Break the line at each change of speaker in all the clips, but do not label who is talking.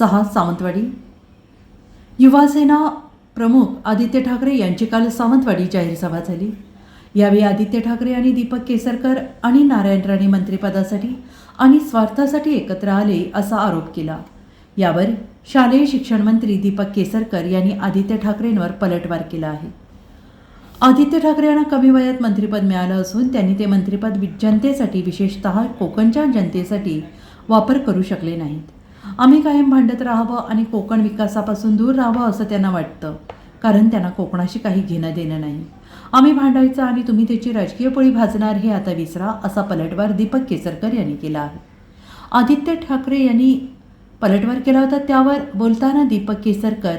सहा सावंतवाडी. युवासेना प्रमुख आदित्य ठाकरे यांची काल सावंतवाडी जाहीर सभा झाली. यावेळी आदित्य ठाकरे आणि दीपक केसरकर आणि नारायण राणे मंत्रिपदासाठी आणि स्वार्थासाठी एकत्र आले असा आरोप केला. यावर शालेय शिक्षण मंत्री दीपक केसरकर यांनी आदित्य ठाकरेंवर पलटवार केला आहे. आदित्य ठाकरे यांना कमी वयात मंत्रिपद मिळालं असून त्यांनी ते मंत्रिपद वि- जनतेसाठी विशेषतः कोकणच्या जनतेसाठी वापर करू शकले नाहीत. आम्ही कायम भांडत राहावं आणि कोकण विकासापासून दूर राहावं असं त्यांना वाटतं. कारण त्यांना कोकणाशी काही घेणं देणं नाही. आम्ही भांडायचं आणि तुम्ही त्याची राजकीय पोळी भाजणार हे आता विसरा असा पलटवार दीपक केसरकर यांनी केला आहे. आदित्य ठाकरे यांनी पलटवार केला होता त्यावर बोलताना दीपक केसरकर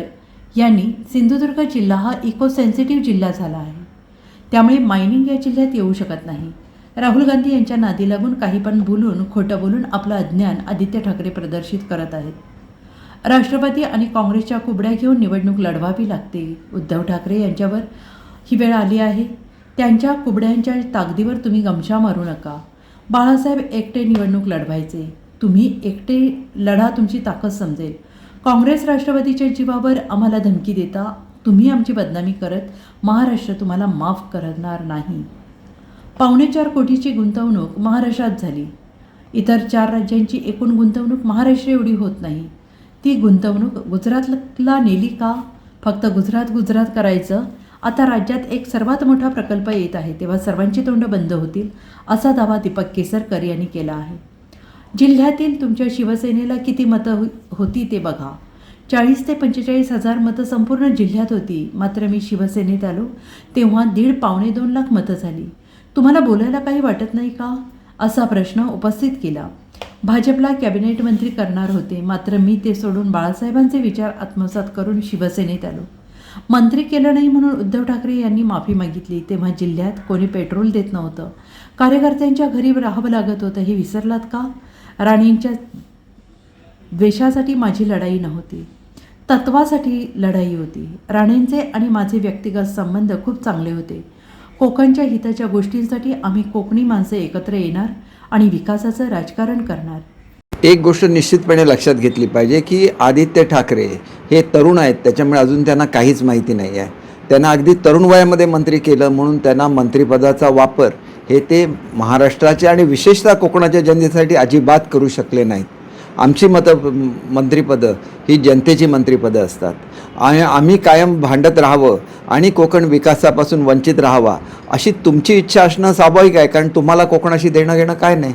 यांनी सिंधुदुर्ग जिल्हा हा इको सेन्सिटिव्ह जिल्हा झाला आहे. त्यामुळे मायनिंग या जिल्ह्यात येऊ शकत नाही. राहुल गांधी यांच्या नादी लागून काही पण बोलून खोटं बोलून आपलं अज्ञान आदित्य ठाकरे प्रदर्शित करत आहेत. राष्ट्रपती आणि काँग्रेसच्या कुबड्या घेऊन निवडणूक लढवावी लागते. उद्धव ठाकरे यांच्यावर ही वेळ आली आहे. त्यांच्या कुबड्यांच्या ताकदीवर तुम्ही गमशा मारू नका. बाळासाहेब एकटे निवडणूक लढवायचे. तुम्ही एकटे लढा तुमची ताकद समजेल. काँग्रेस राष्ट्रवादीच्या जीवावर आम्हाला धमकी देता तुम्ही आमची बदनामी करत महाराष्ट्र तुम्हाला माफ करणार नाही. पावणे चार कोटीची गुंतवणूक महाराष्ट्रात झाली. इतर चार राज्यांची एकूण गुंतवणूक महाराष्ट्र एवढी होत नाही. ती गुंतवणूक गुजरातला नेली का? फक्त गुजरात गुजरात करायचं? आता राज्यात एक सर्वात मोठा प्रकल्प येत आहे तेव्हा सर्वांची तोंड बंद होतील असा दावा दीपक केसरकर यांनी केला आहे. जिल्ह्यातील तुमच्या शिवसेनेला किती मतं हो-, होती ते बघा. चाळीस ते पंचेचाळीस हजार मतं संपूर्ण जिल्ह्यात होती मात्र मी शिवसेनेत आलो तेव्हा दीड पावणे दोन लाख मतं झाली. तुम्हाला बोलायला काही वाटत नाही का? असा प्रश्न उपस्थित केला. भाजपला कॅबिनेट मंत्री करणार होते. मात्र मी ते सोडून बाळासाहेबांचे विचार आत्मसात करून शिवसेनेत आलो. मंत्री केलं नाही म्हणून उद्धव ठाकरे यांनी माफी मागितली. तेव्हा जिल्ह्यात कोणी पेट्रोल देत नव्हतं. कार्यकर्त्यांच्या घरी राहावं लागत होतं. हे विसरलात का? राणींच्या द्वेषासाठी माझी लढाई नव्हती. तत्वासाठी लढाई होती. राणेंचे आणि माझे व्यक्तिगत संबंध खूप चांगले होते. कोकणच्या हिताच्या गोष्टींसाठी आम्ही कोकणी माणसं एकत्र येणार आणि विकासाचं राजकारण करणार.
एक गोष्ट निश्चितपणे लक्षात घेतली पाहिजे की आदित्य ठाकरे हे तरुण आहेत त्याच्यामुळे अजून त्यांना काहीच माहिती नाही आहे. त्यांना अगदी तरुण वयामध्ये मंत्री केलं म्हणून त्यांना मंत्रिपदाचा वापर हे ते महाराष्ट्राचे आणि विशेषतः कोकणाच्या जनतेसाठी अजिबात करू शकले नाहीत. आमची मतं मंत्रिपदं ही जनतेची मंत्रिपदं असतात. आणि आम्ही कायम भांडत राहावं आणि कोकण विकासापासून वंचित राहावा अशी तुमची इच्छा असणं स्वाभाविक आहे कारण तुम्हाला कोकणाशी देणं घेणं काय नाही.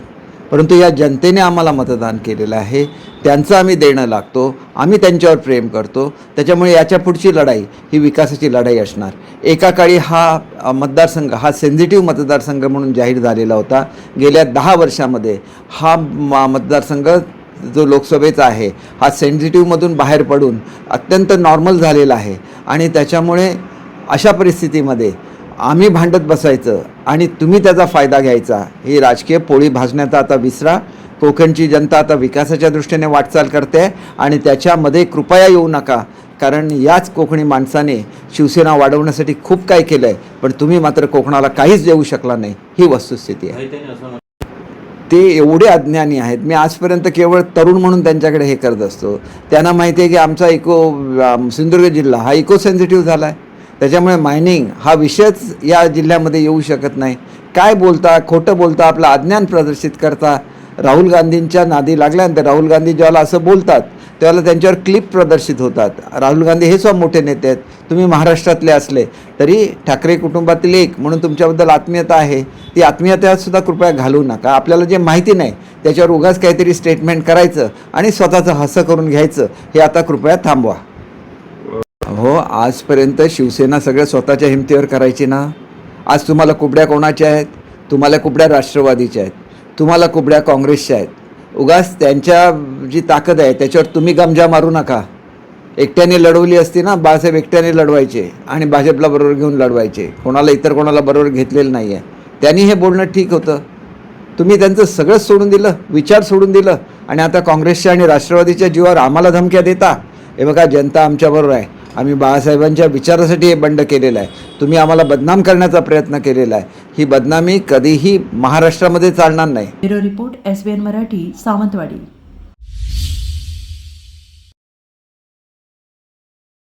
परंतु या जनतेने आम्हाला मतदान केलेलं आहे त्यांचं आम्ही देणं लागतो आम्ही त्यांच्यावर प्रेम करतो त्याच्यामुळे याच्या पुढची लढाई ही विकासाची लढाई असणार. एका काळी हा मतदारसंघ हा सेन्झिटिव्ह मतदारसंघ म्हणून जाहीर झालेला होता. गेल्या दहा वर्षामध्ये हा मतदारसंघ जो लोकसभेचा आहे हा सेन्झिटिव्हमधून बाहेर पडून अत्यंत नॉर्मल झालेला आहे. आणि त्याच्यामुळे अशा परिस्थितीमध्ये आम्ही भांडत बसायचं आणि तुम्ही त्याचा फायदा घ्यायचा ही राजकीय पोळी भाजण्याचा आता विसरा. कोकणची जनता आता विकासाच्या दृष्टीने वाटचाल करते आणि त्याच्यामध्ये कृपया येऊ नका कारण याच कोकणी माणसाने शिवसेना वाढवण्यासाठी खूप काय केलं आहे पण तुम्ही मात्र कोकणाला काहीच देऊ शकला नाही ही वस्तुस्थिती आहे. ते एवढे अज्ञानी आहेत. मी आजपर्यंत केवळ तरुण म्हणून त्यांच्याकडे हे करत असतो. त्यांना माहिती आहे की आमचा इको सिंधुदुर्ग जिल्हा हा इको सेन्सिटिव्ह झाला आहे त्याच्यामुळे मायनिंग हा विषयच या जिल्ह्यामध्ये येऊ शकत नाही. काय बोलता खोटं बोलता आपलं अज्ञान प्रदर्शित करता राहुल गांधींच्या नादी लागल्यानंतर राहुल गांधी ज्याला असं बोलतात त्यावेळेला त्यांच्यावर क्लिप प्रदर्शित होतात. राहुल गांधी हे सुद्धा मोठे नेते आहेत. तुम्ही महाराष्ट्रातले असले तरी ठाकरे कुटुंबातील एक म्हणून तुमच्याबद्दल आत्मीयता आहे. ती आत्मीयतासुद्धा कृपया घालू नका. आपल्याला जे माहिती नाही त्याच्यावर उगाच काहीतरी स्टेटमेंट करायचं आणि स्वतःचं हसं करून घ्यायचं हे आता कृपया थांबवा. हो आजपर्यंत शिवसेना सगळं स्वतःच्या हिमतीवर करायची ना? आज तुम्हाला कुबड्या कोणाच्या आहेत? तुम्हाला कुबड्या राष्ट्रवादीच्या आहेत. तुम्हाला कुबड्या काँग्रेसच्या आहेत. उगाच त्यांच्या जी ताकद आहे त्याच्यावर तुम्ही गमजा मारू नका. एकट्याने लढवली असती ना बाळासाहेब एकट्याने लढवायचे आणि भाजपला बरोबर घेऊन लढवायचे. कोणाला इतर कोणाला बरोबर घेतलेलं नाही आहे त्यांनी हे बोलणं ठीक होतं. तुम्ही त्यांचं सगळंच सोडून दिलं विचार सोडून दिलं आणि आता काँग्रेसच्या आणि राष्ट्रवादीच्या जीवावर आम्हाला धमक्या देता. हे बघा जनता आमच्याबरोबर आहे. आम्ही बाळासाहेबांच्या विचारासाठी हे बंड केलेलं आहे. तुम्ही आम्हाला बदनाम करण्याचा प्रयत्न केलेला आहे. ही बदनामी कधीही महाराष्ट्रामध्ये चालणार नाही.
Bureau report S B N Marathi Sawantwadi.